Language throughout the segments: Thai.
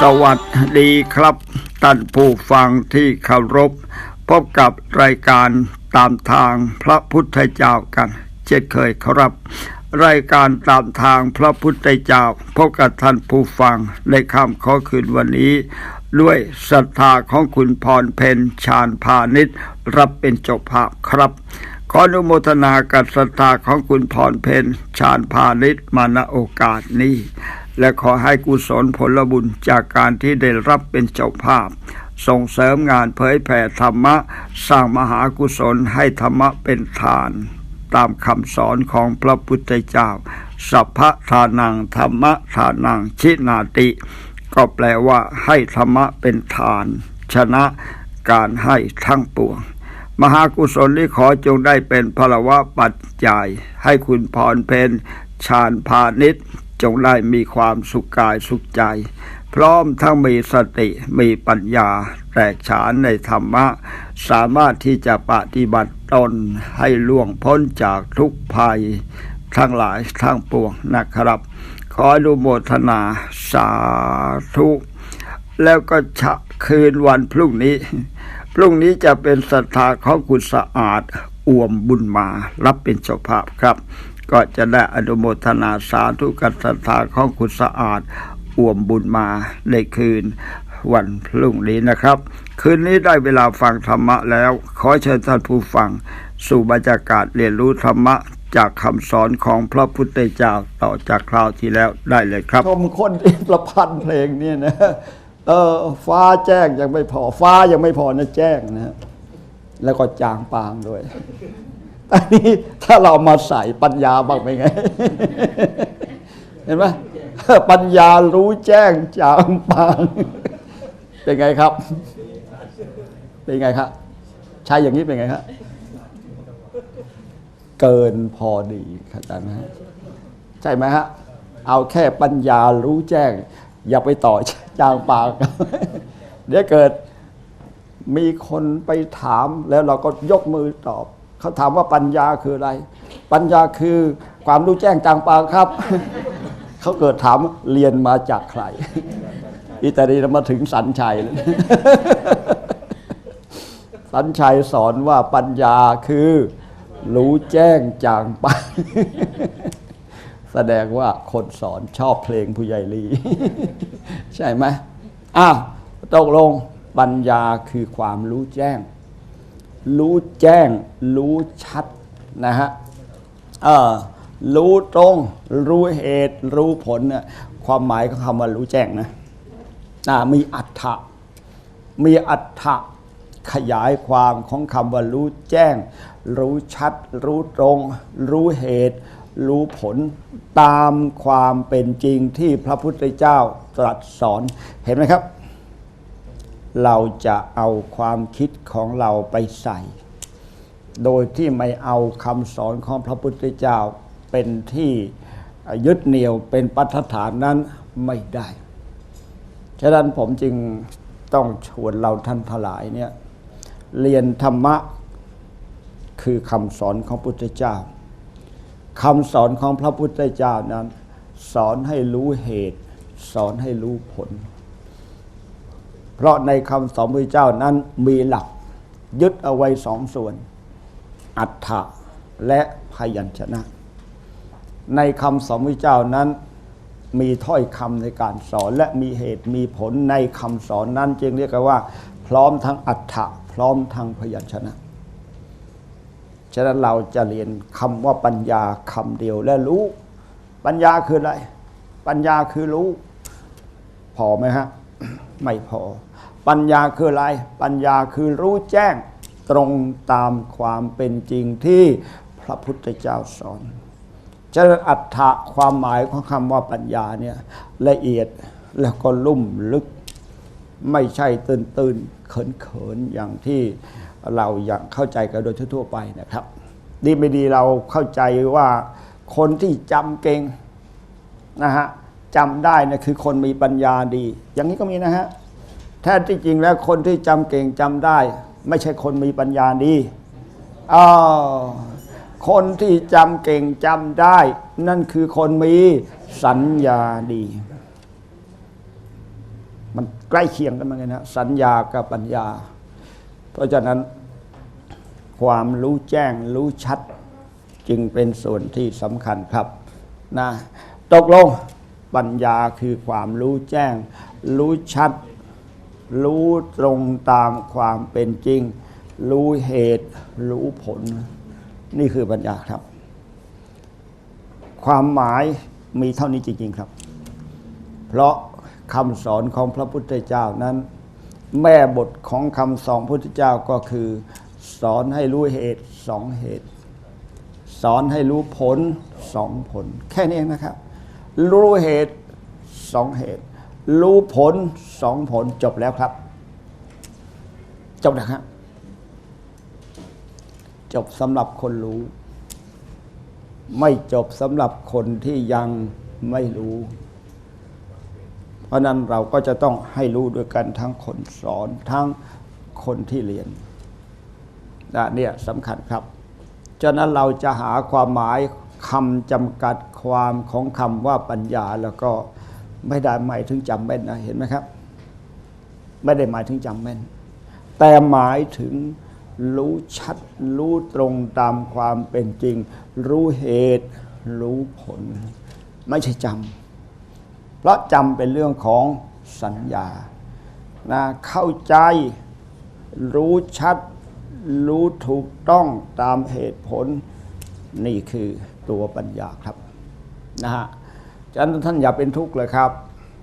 สวัสดีครับท่านผู้ฟังที่เคารพ พบกับรายการตามทางพระพุทธเจ้ากัน เช่นเคยครับ รายการตามทางพระพุทธเจ้า พบกับท่านผู้ฟังในคำขอคืนวันนี้ ด้วยศรัทธาของคุณพรเพนชาญพาณิชย์รับเป็นเจ้าภาพครับขออนุโมทนากับศรัทธาของคุณพรเพนชาญพาณิชย์มาณโอกาสนี้ และขอให้กุศลผลบุญจากการที่ได้รับเป็นเจ้าภาพ ส่งเสริมงานเผยแผ่ธรรมะ สร้างมหากุศลให้ธรรมะเป็นทาน ตามคำสอนของพระพุทธเจ้า สัพพะทานังธรรมะทานังชินาติ ก็แปลว่าให้ธรรมะเป็นทาน ชนะการให้ทั้งปวงมหากุศลนี้ขอจงได้เป็นพลวะปัจจัย ให้คุณพรเพนชาญพาณิชย์ จงได้มีความสุขกายสุขใจ พร้อมทั้งมีสติมีปัญญาแตกฉานในธรรมะ สามารถที่จะปฏิบัติตนให้ล่วงพ้นจากทุกภัย ทั้งหลายทั้งปวงนะครับ ขออนุโมทนาสาธุแล้วก็ฉะคืนวันพรุ่งนี้ พรุ่งนี้จะเป็นศรัทธาของคุณสะอาดอ่วมบุญมารับเป็นเจ้าภาพครับ ก็จะได้อนุโมทนาสาธุกับศรัทธาของคุณสะอาดอ่วมบุญมาในคืนวันพรุ่งนี้นะครับ คืนนี้ได้เวลาฟังธรรมะแล้ว ขอเชิญท่านผู้ฟัง สู่บรรยากาศเรียนรู้ธรรมะจากคำสอนของพระพุทธเจ้าต่อจากคราวที่แล้วได้เลยครับ ชมคนที่ประพันธ์เพลงเนี่ยนะเออฟ้าแจ้งยังไม่พอ ฟ้ายังไม่พอนะแจ้งนะฮะแล้วก็จางปางด้วย อันนี้ถ้าเรามาใส่ปัญญาบ้างเป็นไง เห็นไหมปัญญารู้แจ้งจางปางเป็นไงครับ เป็นไงครับใช้อย่างนี้เป็นไงครับเกินพอดีเข้าใจไหมฮะใช่ไหมฮะเอาแค่ปัญญารู้แจ้ง อย่าไปต่อจางปากเดี๋ยวเกิดมีคนไปถามแล้วเราก็ยกมือตอบ เขาถามว่าปัญญาคืออะไร ปัญญาคือความรู้แจ้งจางปางครับ เขาเกิดถามเรียนมาจากใคร อิตาลีมาถึงสันชัยแล้วสันชัยสอนว่าปัญญาคือรู้แจ้งจางปางแสดงว่าคนสอนชอบเพลงผู้ใหญ่ลี ใช่ไหมอ้าวตกลงปัญญาคือความรู้แจ้ง รู้แจ้ง รู้ชัดนะฮะรู้ตรง รู้เหตุ รู้ผลเนี่ยความหมายของคำว่ารู้แจ้งนะอ่ามีอัฏฐะมีอัฏฐะขยายความของคำว่ารู้แจ้ง รู้ชัด รู้ตรง รู้เหตุ รู้ผลตามความเป็นจริงที่พระพุทธเจ้าตรัสสอนเห็นไหมครับ เราจะเอาความคิดของเราไปใส่ โดยที่ไม่เอาคำสอนของพระพุทธเจ้าเป็นที่ยึดเหนี่ยวเป็นปัจฐานนั้นไม่ได้ ฉะนั้นผมจึงต้องชวนเราท่านทลายเนี่ยเรียนธรรมะคือคำสอนของพุทธเจ้าคำสอนของพระพุทธเจ้านั้น สอนให้รู้เหตุ สอนให้รู้ผล เพราะในคำสอนพระเจ้านั้นมีหลักยึดเอาไว้สองส่วน อัฏฐะและพยัญชนะ ในคำสอนพระเจ้านั้นมีถ้อยคำในการสอนและมีเหตุมีผลในคำสอนนั้นจึงเรียกว่า พร้อมทั้งอัฏฐะพร้อมทั้งพยัญชนะฉะนั้นเราจะเรียนคำว่าปัญญาคำเดียวและรู้ ปัญญาคืออะไร ปัญญาคือรู้ พอไหมฮะ ไม่พอ ปัญญาคืออะไร ปัญญาคือรู้แจ้งตรงตามความเป็นจริงที่พระพุทธเจ้าสอนฉะนั้นอัฏฐะความหมายของคำว่าปัญญาเนี่ยละเอียดแล้วก็ลุ่มลึก ไม่ใช่ตื่นตื่นเขินเขินอย่างที่เราอย่างเข้าใจกันโดยทั่วไปนะครับ ดีไม่ดีเราเข้าใจว่าคนที่จำเก่งนะฮะจำได้นะคือคนมีปัญญาดี อย่างนี้ก็มีนะฮะ แท้ที่จริงแล้วคนที่จำเก่งจำได้ ไม่ใช่คนมีปัญญาดีอ้าคนที่จำเก่งจำได้ นั่นคือคนมีสัญญาดี มันใกล้เคียงกันมือนกันนะ สัญญากับปัญญา เพราะฉะนั้น ความรู้แจ้งรู้ชัด จึงเป็นส่วนที่สำคัญครับนะตกลงปัญญาคือความรู้แจ้ง รู้ชัด รู้ตรงตามความเป็นจริง รู้เหตุ รู้ผล นี่คือปัญญาครับ ความหมายมีเท่านี้จริง ๆครับ เพราะคำสอนของพระพุทธเจ้านั้น แม่บทของคำสอนพระพุทธเจ้าก็คือ สอนให้รู้เหตุสองเหตุ สอนให้รู้ผลสองผล แค่นี้นะครับ รู้เหตุสองเหตุ รู้ผลสองผลจบแล้วครับจบนะครับจบสำหรับคนรู้ ไม่จบสำหรับคนที่ยังไม่รู้ เพราะนั้นเราก็จะต้องให้รู้ด้วยกันทั้งคนสอนทั้งคนที่เรียนนะเนี่ยสำคัญครับฉะนั้นเราจะหาความหมายคำจำกัดความของคำว่าปัญญาแล้วก็ ไม่ได้หมายถึงจำแม่นนะเห็นไหมครับ ไม่ได้หมายถึงจำแม่น แต่หมายถึงรู้ชัด รู้ตรงตามความเป็นจริง รู้เหตุ รู้ผล ไม่ใช่จำเพราะจำเป็นเรื่องของสัญญานะเข้าใจ รู้ชัด รู้ถูกต้องตามเหตุผล นี่คือตัวปัญญาครับนะฮะ ฉะนั้นท่านอย่าเป็นทุกข์เลยครับ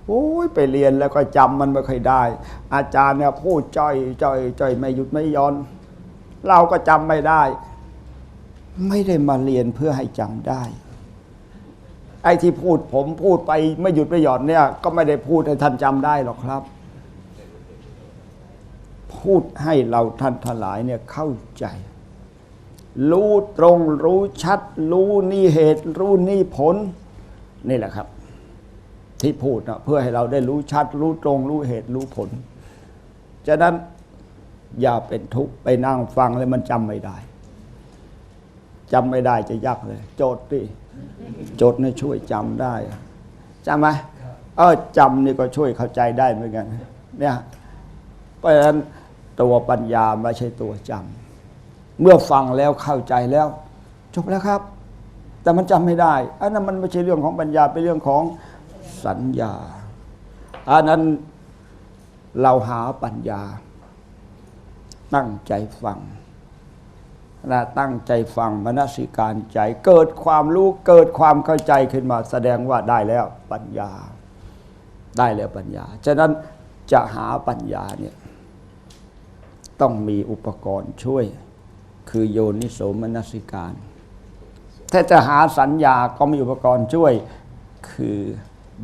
โอ้ยไปเรียนแล้วก็จำมันไม่ค่อยได้ อาจารย์เนี่ยพูดจ้อยจ้อยจ้อยไม่หยุดไม่ย้อน เราก็จำไม่ได้ ไม่ได้มาเรียนเพื่อให้จำได้ ไอ้ที่พูดผมพูดไปไม่หยุดไม่หย่อนเนี่ย ก็ไม่ได้พูดให้ท่านจำได้หรอกครับ พูดให้เราท่านทั้งหลายเนี่ยเข้าใจ รู้ตรงรู้ชัด รู้นี่เหตุ รู้นี่ผล นี่แหละครับ ที่พูดนะเพื่อให้เราได้รู้ชัด รู้ตรง รู้เหตุรู้ผล ฉะนั้นอย่าเป็นทุกข์ไปนั่งฟังแล้วมันจำไม่ได้จำไม่ได้จะยากเลย โจทย์ดิโจทย์เนี่ยช่วยจำได้จำไหมเออจำนี่ก็ช่วยเข้าใจได้เหมือนกันเนี่ยเพราะฉะนั้นตัวปัญญาไม่ใช่ตัวจำเมื่อฟังแล้วเข้าใจแล้ว จบแล้วครับ แต่มันจำไม่ได้ อันนั้นมันไม่ใช่เรื่องของปัญญาเป็นเรื่องของสัญญา อันนั้นเราหาปัญญา ตั้งใจฟังนะตั้งใจฟังมนสิการใจ เกิดความรู้เกิดความเข้าใจขึ้นมา แสดงว่าได้แล้วปัญญา ได้แล้วปัญญา ฉะนั้นจะหาปัญญาเนี่ยต้องมีอุปกรณ์ช่วย คือโยนิโสมนสิการ ถ้าจะหาสัญญาก็มีอุปกรณ์ช่วยคือ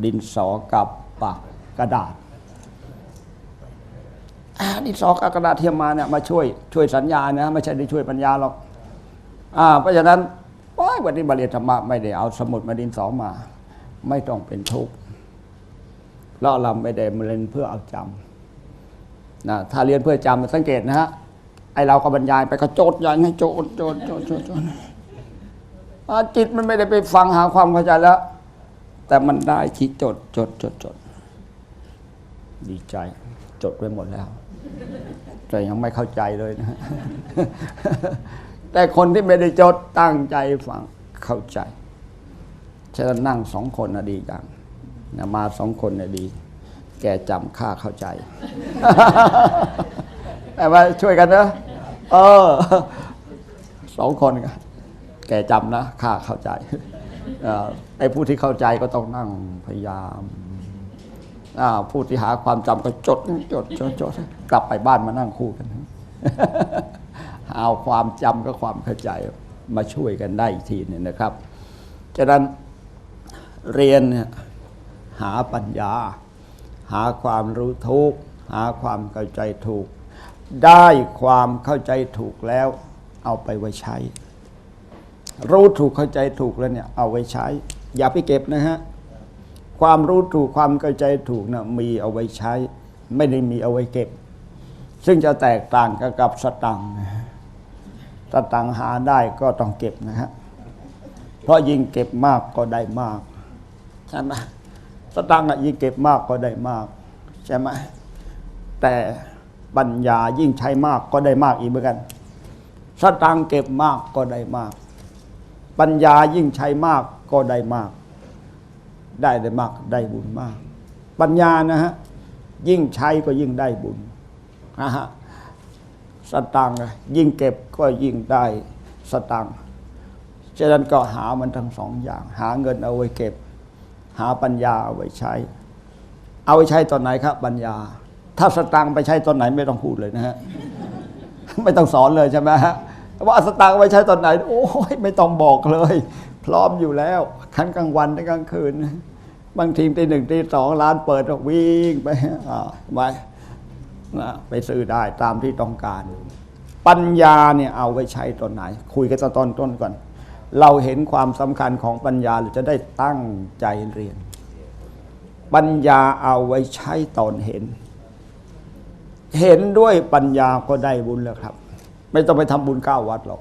ดินสอกับปากกระดาษดินสอกับกระดาษเทียมมาเนี่ยมาช่วยช่วยสัญญานะไม่ใช่ได้ช่วยปัญญาหรอกอ่าเพราะฉะนั้นว้ายวันนี้บาเรีธรรมะไม่ได้เอาสมุดมาดินสอมา ไม่ต้องเป็นทุกข์เพราะเราไม่ได้มาเรียนเพื่อเอาจำนะถ้าเรียนเพื่อจำสังเกตนะฮะไอเราก็บรรยายไปก็โจทย์อย่างนี้โจทย์โจทย์โจทย์โจทย์โจทย์อ่า จิตมันไม่ได้ไปฟังหาความเข้าใจแล้ว แต่มันได้คิดจดจดจดจด ดีใจ จดไว้หมดแล้ว แต่ยังไม่เข้าใจเลยนะ แต่คนที่ไม่ได้จดตั้งใจฟังเข้าใจฉะนั้นนั่งสองคนนะดีจังนะมาสองคนนะดี แกจำข้าเข้าใจ แต่ว่าช่วยกันนะเออสองคนกัน แกจำนะข้าเข้าใจไอ้ผู้ที่เข้าใจก็ต้องนั่งพยายามผู้ที่หาความจำก็จดจดจดจดกลับไปบ้านมานั่งคู่กันเอาความจำกับความเข้าใจมาช่วยกันได้อีกทีนึงนะครับฉะนั้นเรียนหาปัญญา หาความรู้ถูกหาความเข้าใจถูก ได้ความเข้าใจถูกแล้ว เอาไปไว้ใช้ รู้ถูกเข้าใจถูกแล้วเนี่ยเอาไว้ใช้ อย่าไปเก็บนะฮะความรู้ถูกความเข้าใจถูกนะมีเอาไว้ใช้ ไม่ได้มีเอาไว้เก็บ ซึ่งจะแตกต่างกับกับสตังสตังหาได้ก็ต้องเก็บนะฮะเพราะยิ่งเก็บมากก็ได้มากใช่ไหมสตังอะยิ่งเก็บมากก็ได้มากใช่ไหมแต่ปัญญายิ่งใช้มากก็ได้มากอีกเหมือนกันสตังเก็บมากก็ได้มาก ปัญญายิ่งใช้มากก็ได้มาก ได้ได้มากได้บุญมาก ปัญญานะฮะยิ่งใช้ก็ยิ่งได้บุญนะฮะสตังค์ยิ่งเก็บก็ยิ่งได้สตังค์ฉะนั้นก็หามันทั้งสองอย่าง หาเงินเอาไว้เก็บ หาปัญญาเอาไว้ใช้ เอาไว้ใช้ตอนไหนครับ ปัญญา ถ้าสตังค์ไปใช้ตอนไหนไม่ต้องพูดเลยนะฮะไม่ต้องสอนเลยใช่ไหมฮะ ว่าสตางค์เอาไว้ใช้ตอนไหน โอ้ยไม่ต้องบอกเลย พร้อมอยู่แล้วทั้งกลางวันทั้งกลางคืน บางทีตีหนึ่งตีสองร้านเปิดวิ่งไปไปไปซื้อได้ตามที่ต้องการ ปัญญาเนี่ยเอาไว้ใช้ตอนไหน คุยกันตอนต้นก่อน เราเห็นความสำคัญของปัญญาเราจะได้ตั้งใจเรียน ปัญญาเอาไว้ใช้ตอนเห็น เห็นด้วยปัญญาก็ได้บุญแล้วครับ ไม่ต้องไปทำบุญเก้าวัดหรอก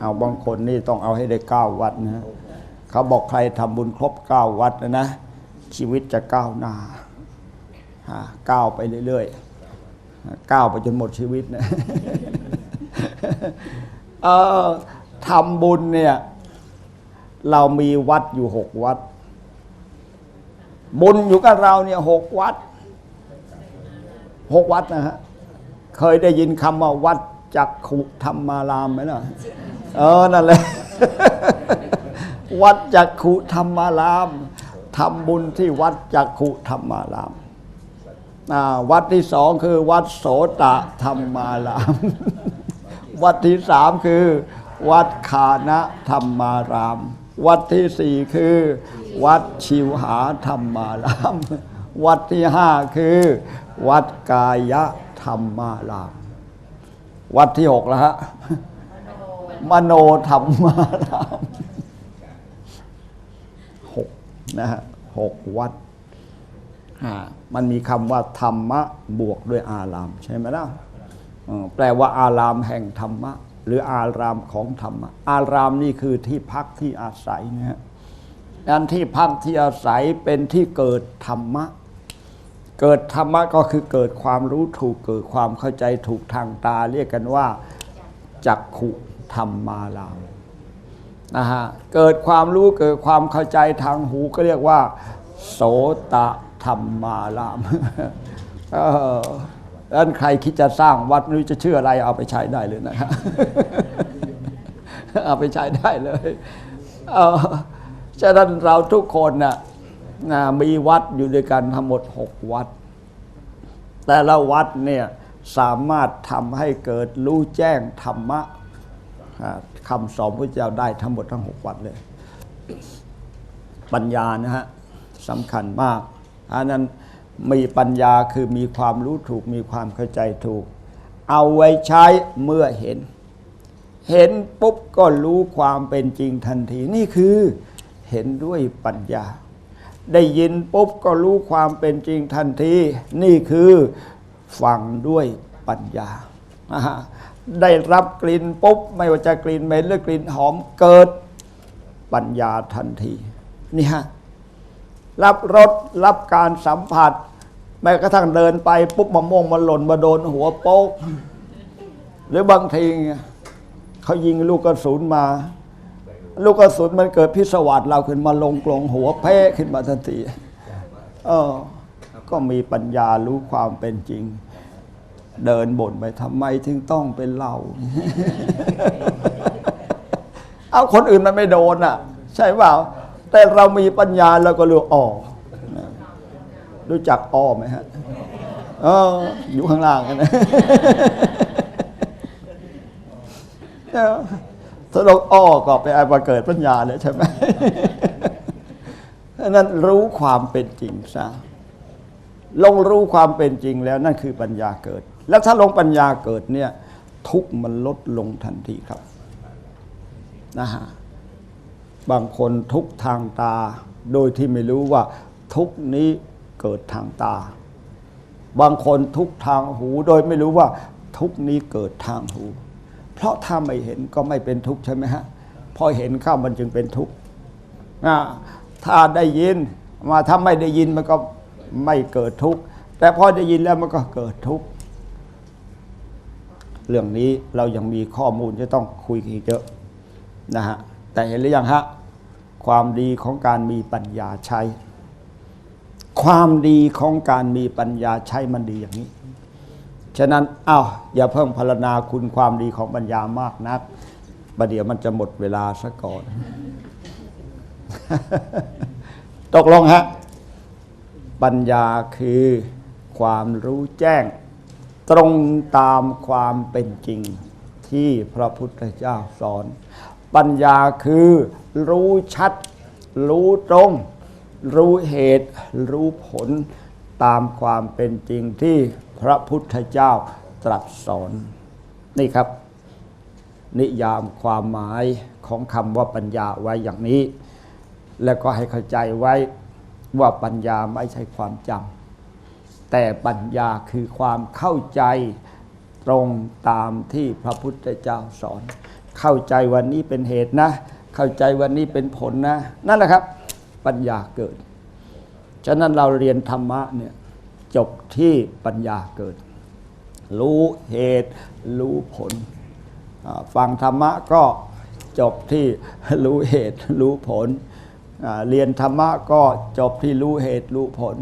เอาบางคนนี่ต้องเอาให้ได้เก้าวัดนะเขาบอกใครทำบุญครบเก้าวัดนะนะชีวิตจะก้าวหน้าก้าวไปเรื่อยๆก้าวไปจนหมดชีวิตนะทำบุญเนี่ย เรามีวัดอยู่หกวัด บุญอยู่กับเราเนี่ยหกวัดหกวัดนะฮะเคยได้ยินคำว่าวัด จักขุธรรมารามไหมล่ะ เออ นั่นแหละ วัดจักขุธรรมารามทำบุญที่วัดจักขุธรรมารามอ่าวัดที่สองคือวัดโสตะธรรมาราม วัดที่สามคือ วัดคานะธรรมาราม วัดที่สี่คือ วัดชิวหาธรรมาราม วัดที่ห้าคือ วัดกายธรรมาราม วัดที่หกแล้วฮะ มโนธรรมารามหกนะฮะหกวัดอ่ามันมีคำว่า ธรรมะบวกด้วยอาราม ใช่ไหมล่ะเออแปลว่าอารามแห่งธรรมะ หรืออารามของธรรมะ อารามนี่คือที่พักที่อาศัยนะฮะอันที่พักที่อาศัยเป็นที่เกิดธรรมะ เกิดธรรมะก็คือเกิดความรู้ถูกเกิดความเข้าใจถูกทางตา เรียกกันว่าจักขุธรรมมารามนะฮะเกิดความรู้เกิดความเข้าใจทางหูก็เรียกว่า โสตธรรมมารามเออแล้วใครคิดจะสร้างวัดไม่รู้จะชื่ออะไรเอาไปใช้ได้เลยนะครับเอาไปใช้ได้เลย เออฉะนั้นเราทุกคนน่ะ นะมีวัดอยู่ด้วยกันทั้งหมดหกวัด แต่ละวัดเนี่ยสามารถทำให้เกิดรู้แจ้งธรรมะคำสอนพระเจ้าได้ทั้งหมดทั้งหกวัดเลย ปัญญานะฮะสำคัญมากอันนั้นมีปัญญาคือมีความรู้ถูกมีความเข้าใจถูก เอาไว้ใช้เมื่อเห็น เห็นปุ๊บก็รู้ความเป็นจริงทันที นี่คือเห็นด้วยปัญญา ได้ยินปุ๊บก็รู้ความเป็นจริงทันที นี่คือฟังด้วยปัญญา ได้รับกลิ่นปุ๊บ ไม่ว่าจะกลิ่นเหม็นหรือกลิ่นหอมเกิดปัญญาทันทีนี่ฮะรับรสรับการสัมผัส แม้กระทั่งเดินไปปุ๊บมะม่วงมันหล่นมาโดนหัวโป๊กหรือบางทีเขายิงลูกกระสุนมา ลูกกระสุนมันเกิดพิศวาสเราขึ้นมาลงกลงหัวเพ่ขึ้นมาทันทีเออ ก็มีปัญญารู้ความเป็นจริง เดินบ่นไปทำไมถึงต้องเป็นเรา เอาคนอื่นมันไม่โดนอะ ใช่เปล่า แต่เรามีปัญญาเราก็รู้อ๋อรู้จักอ้อไหมฮะเอออยู่ข้างล่างกันนะ ถ้าเราอ้อก็ไปอาบังเกิดปัญญาเลยใช่ไหมนั้นรู้ความเป็นจริงซะลงรู้ความเป็นจริงแล้วนั่นคือปัญญาเกิด แล้วถ้าลงปัญญาเกิดเนี่ย ทุกมันลดลงทันทีครับนะฮะบางคนทุกทางตา โดยที่ไม่รู้ว่า ทุกนี้เกิดทางตา บางคนทุกทางหู โดยไม่รู้ว่า ทุกนี้เกิดทางหู เพราะถ้าไม่เห็นก็ไม่เป็นทุกข์ใช่ไหมฮะพอเห็นเข้ามันจึงเป็นทุกข์ถ้าได้ยินมาถ้าไม่ได้ยินมันก็ไม่เกิดทุกข์แต่พอได้ยินแล้วมันก็เกิดทุกข์เรื่องนี้เรายังมีข้อมูลจะต้องคุยกันอีกเยอะนะฮะแต่เห็นหรือยังฮะความดีของการมีปัญญาใช้ ความดีของการมีปัญญาใช้มันดีอย่างนี้ ฉะนั้นอ้าวอย่าเพิ่งพรรณนาคุณความดีของปัญญามากนักประเดี๋ยวมันจะหมดเวลาซะก่อน ตกลงฮะ ปัญญาคือความรู้แจ้ง ตรงตามความเป็นจริงที่พระพุทธเจ้าสอน ปัญญาคือรู้ชัด รู้ตรง รู้เหตุ รู้ผลตามความเป็นจริงที่ พระพุทธเจ้าตรัสสอน นี่ครับ นิยามความหมายของคำว่าปัญญาไว้อย่างนี้ แล้วก็ให้เข้าใจไว้ว่าปัญญาไม่ใช่ความจำแต่ปัญญาคือความเข้าใจตรงตามที่พระพุทธเจ้าสอน เข้าใจวันนี้เป็นเหตุนะ เข้าใจวันนี้เป็นผลนะ นั่นแหละครับ ปัญญาเกิด ฉะนั้นเราเรียนธรรมะเนี่ย จบที่ปัญญาเกิด รู้เหตุรู้ผล ฟังธรรมะก็จบที่รู้เหตุรู้ผล เรียนธรรมะก็จบที่รู้เหตุรู้ผล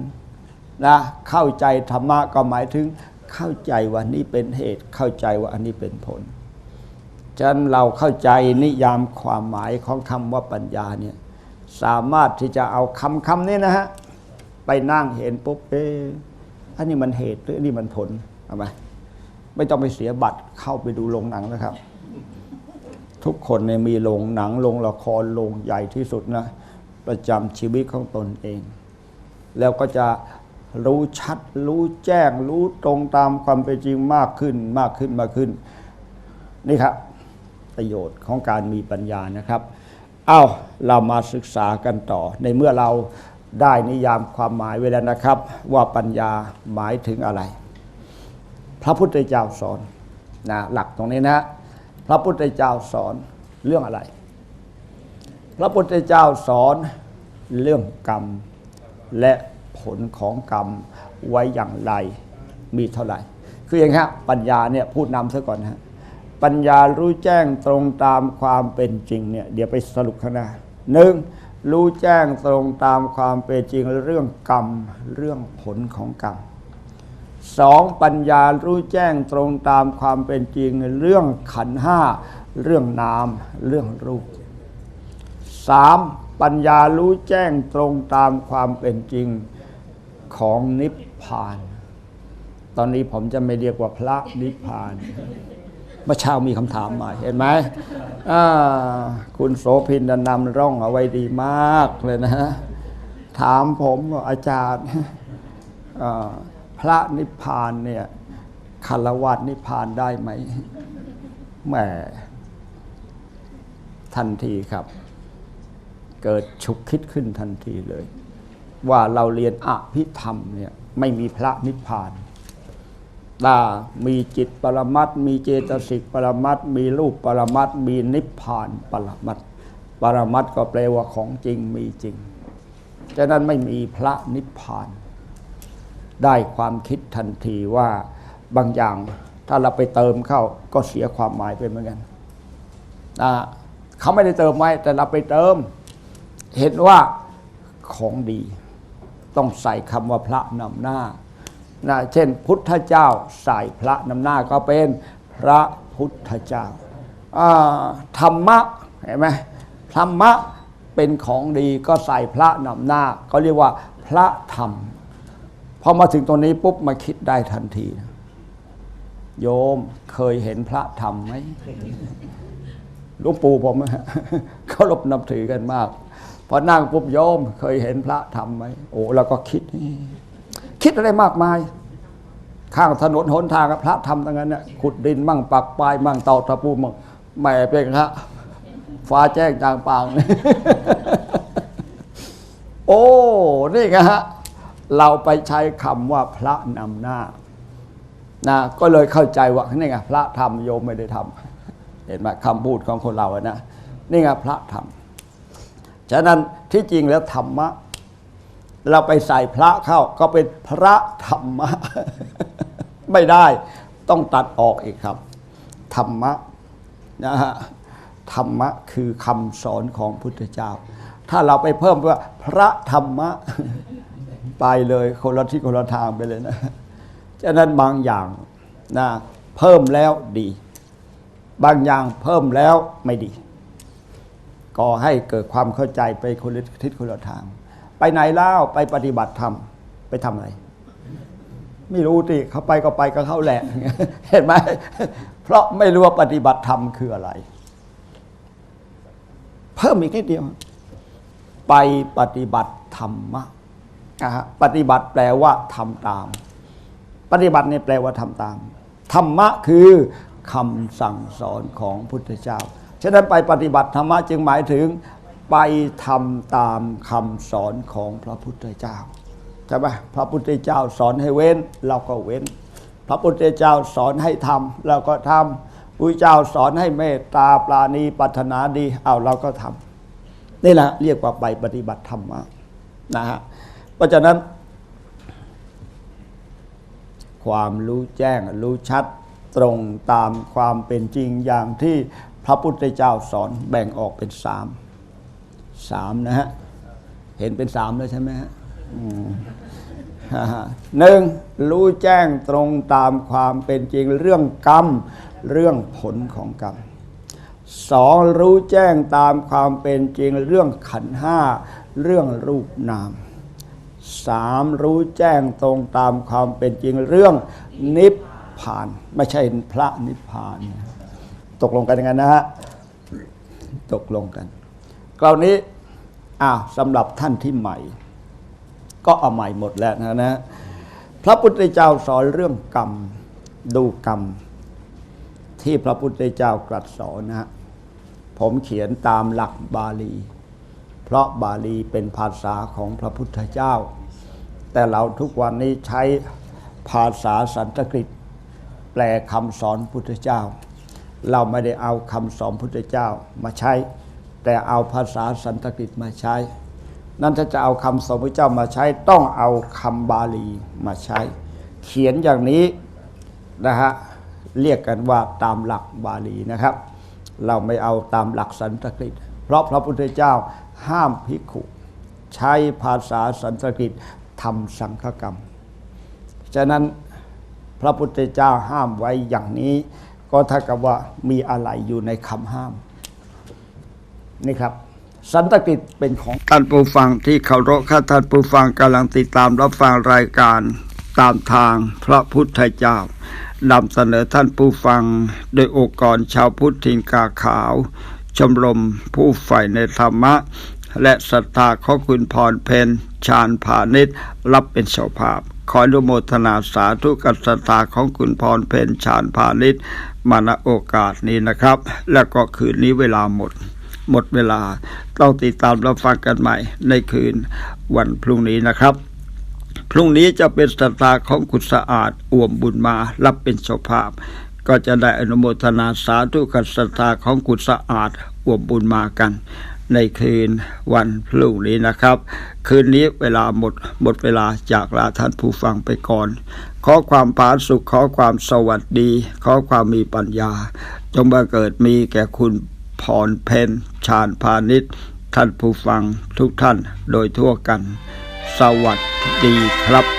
นะเข้าใจธรรมะก็หมายถึงเข้าใจว่านี้เป็นเหตุ เข้าใจว่าอันนี้เป็นผลฉะนั้นเราเข้าใจนิยามความหมายของคำว่าปัญญาเนี่ยสามารถที่จะเอาคำคำนี้นะฮะ ไปนั่งเห็นปุ๊บเอ๊ อันนี้มันเหตุหรืออันนี้มันผลเอาไหมไม่ต้องไปเสียบัตรเข้าไปดูโรงหนังนะครับ ทุกคนเนี่ยมีโรงหนังโรงละครโรงใหญ่ที่สุดนะ ประจำชีวิตของตนเอง แล้วก็จะรู้ชัด รู้แจ้ง รู้ตรงตามความเป็นจริงมากขึ้นมากขึ้นมากขึ้น นี่ครับ ประโยชน์ของการมีปัญญานะครับ เอาเรามาศึกษากันต่อในเมื่อเรา ได้นิยามความหมายไว้แล้วนะครับ ว่าปัญญาหมายถึงอะไร พระพุทธเจ้าสอนนะหลักตรงนี้นะ พระพุทธเจ้าสอนเรื่องอะไร พระพุทธเจ้าสอนเรื่องกรรม และผลของกรรมไว้อย่างไรมีเท่าไหร่ คืออย่างนี้ปัญญาเนี่ยพูดนำซะก่อนนะฮะปัญญารู้แจ้งตรงตามความเป็นจริงเนี่ยเดี๋ยวไปสรุปข้างหน้าหนึ่ง รู้แจ้งตรงตามความเป็นจริงเรื่องกรรม เรื่องผลของกรรมสองปัญญารู้แจ้งตรงตามความเป็นจริงเรื่องขันห้าเรื่องนามเรื่องรูปสามปัญญารู้แจ้งตรงตามความเป็นจริงของนิพพาน ตอนนี้ผมจะไม่เรียกว่าพระนิพพาน เมื่อเช้ามีคำถามมาเห็นไหมคุณโสพินนะนำร่องเอาไว้ดีมากเลยนะฮะถามผมว่าอาจารย์พระนิพพานเนี่ยคารวะนิพพานได้ไหมแหมทันทีครับ เกิดฉุกคิดขึ้นทันทีเลย ว่าเราเรียนอภิธรรมเนี่ยไม่มีพระนิพพาน ตา มีจิตปรมัตถ์มีเจตสิกปรมัตถ์มีรูปปรมัตถ์มีนิพพานปรมัตถ์ปรมัตถ์ก็แปลว่าของจริงมีจริงฉะนั้นไม่มีพระนิพพาน ได้ความคิดทันทีว่าบางอย่างถ้าเราไปเติมเข้าก็เสียความหมายไปเหมือนกันนะเขาไม่ได้เติมไว้ แต่เราไปเติม เห็นว่าของดี ต้องใส่คำว่าพระนำหน้า นะเช่น พุทธเจ้าใส่พระนำหน้าก็เป็นพระพุทธเจ้าธรรมะเห็นไหมธรรมะเป็นของดีก็ใส่พระนำหน้า ก็เรียกว่าพระธรรมพอมาถึงตรงนี้ปุ๊บมาคิดได้ทันทีนะโยมเคยเห็นพระธรรมไหมหลวงปู่ผมเขารบนับถือกันมากพอนั่งปุ๊บโยมเคยเห็นพระธรรมไหมโอ้เราก็คิด คิดอะไรมากมาย ข้างถนนหนทางพระธรรมทั้งนั้นเนี่ยขุดดินมั่งปักปลายมั่งเตาตะปูมั่งแม่เป็นฮะฟ้าแจ้งจางปาง โอ้ นี่ไงฮะ เราไปใช้คำว่าพระนำหน้านะก็เลยเข้าใจว่านี่ไงพระทำโยมไม่ได้ทำเห็นไหมคำพูดของคนเราอะนะนี่ไงพระธรรมฉะนั้นที่จริงแล้วธรรมะ เราไปใส่พระเข้าก็เป็นพระธรรมะ ไม่ได้ต้องตัดออกอีกครับ ธรรมะนะฮะธรรมะคือคำสอนของพุทธเจ้า ถ้าเราไปเพิ่มว่า พระธรรมะ ไปเลยคนละที่คนละทางไปเลยนะฉะนั้นบางอย่างนะเพิ่มแล้วดี บางอย่างเพิ่มแล้วไม่ดีก่อให้เกิดความเข้าใจไปคนละทิศคนละทาง ไปไหนเล่าไปปฏิบัติธรรมไปทำอะไร ไม่รู้ติเขาไปก็ไปกับเข้าแหละ เห็นไหมเพราะไม่รู้ว่าปฏิบัติธรรมคืออะไร เพิ่มอีกนิดเดียว ไปปฏิบัติธรรมะปฏิบัติแปลว่าทำตาม ปฏิบัติเนี่ยแปลว่าทำตาม ธรรมะคือคำสั่งสอนของพุทธเจ้า ฉะนั้นไปปฏิบัติธรรมะจึงหมายถึง ไปทำตามคำสอนของพระพุทธเจ้าใช่ไหมพระพุทธเจ้าสอนให้เว้นเราก็เว้น พระพุทธเจ้าสอนให้ทำเราก็ทำพระเจ้าสอนให้เมตตาปราณีปรารถนาดีเอาเราก็ทำนี่แหละเรียกว่าไปปฏิบัติธรรมะนะฮะเพราะฉะนั้น ความรู้แจ้งรู้ชัดตรงตามความเป็นจริงอย่างที่พระพุทธเจ้าสอนแบ่งออกเป็นสาม สามนะฮะ เห็นเป็นสามแล้วใช่ไหมฮะหนึ่งรู้แจ้งตรงตามความเป็นจริงเรื่องกรรม เรื่องผลของกรรมสองรู้แจ้งตามความเป็นจริงเรื่องขันห้าเรื่องรูปนามสามรู้แจ้งตรงตามความเป็นจริงเรื่องนิพพาน ไม่ใช่พระนิพพาน ตกลงกันยังไงนะฮะ ตกลงกัน คราวนี้อ้าวสำหรับท่านที่ใหม่ ก็เอาใหม่หมดแล้วนะนะพระพุทธเจ้าสอนเรื่องกรรมดูกรรม ที่พระพุทธเจ้าตรัสสอนนะฮะผมเขียนตามหลักบาลี เพราะบาลีเป็นภาษาของพระพุทธเจ้า แต่เราทุกวันนี้ใช้ภาษาสันสกฤต แปลคำสอนพุทธเจ้า เราไม่ได้เอาคำสอนพุทธเจ้ามาใช้ แต่เอาภาษาสันสกฤตมาใช้ นั่นถ้าจะเอาคำสอนพระเจ้ามาใช้ต้องเอาคำบาลีมาใช้ เขียนอย่างนี้นะฮะเรียกกันว่าตามหลักบาลีนะครับ เราไม่เอาตามหลักสันสกฤต เพราะพระพุทธเจ้าห้ามภิกขุ ใช้ภาษาสันสกฤตทำสังฆกรรม ฉะนั้นพระพุทธเจ้าห้ามไว้อย่างนี้ ก็เท่ากับว่ามีอะไรอยู่ในคำห้าม นี่ครับสันตกฤตเป็นของท่านผู้ฟังที่เคารพข้าท่านผู้ฟังกำลังติดตามรับฟังรายการตามทางพระพุทธเจ้านำเสนอท่านผู้ฟัง โดยองค์กรชาวพุทธทิงกาขาว ชมรมผู้ใฝ่ในธรรมะ และศรัทธาของคุณพรเพนชาญพาณิชย์รับเป็นเจ้าภาพ ขออนุโมทนาสาธุกับศรัทธาของคุณพรเพนชาญพาณิชย์มาณโอกาสนี้นะครับ แล้วก็คืนนี้เวลาหมด หมดเวลา ต้องติดตามรับฟังกันใหม่ในคืนวันพรุ่งนี้นะครับ พรุ่งนี้จะเป็นสตาของคุณสะอาดอ่วมบุญมารับเป็นเจ้าภาพ ก็จะได้อนุโมทนาสาธุกับสตาของคุณสะอาดอ่วมบุญมากันในคืนวันพรุ่งนี้นะครับ คืนนี้เวลาหมดหมดเวลาจากลาท่านผู้ฟังไปก่อน ขอความผาสุขขอความสวัสดี ขอความมีปัญญา จงบังเกิดมีแก่คุณ พรเพนชาญพาณิชย์ท่านผู้ฟังทุกท่านโดยทั่วกัน สวัสดีครับ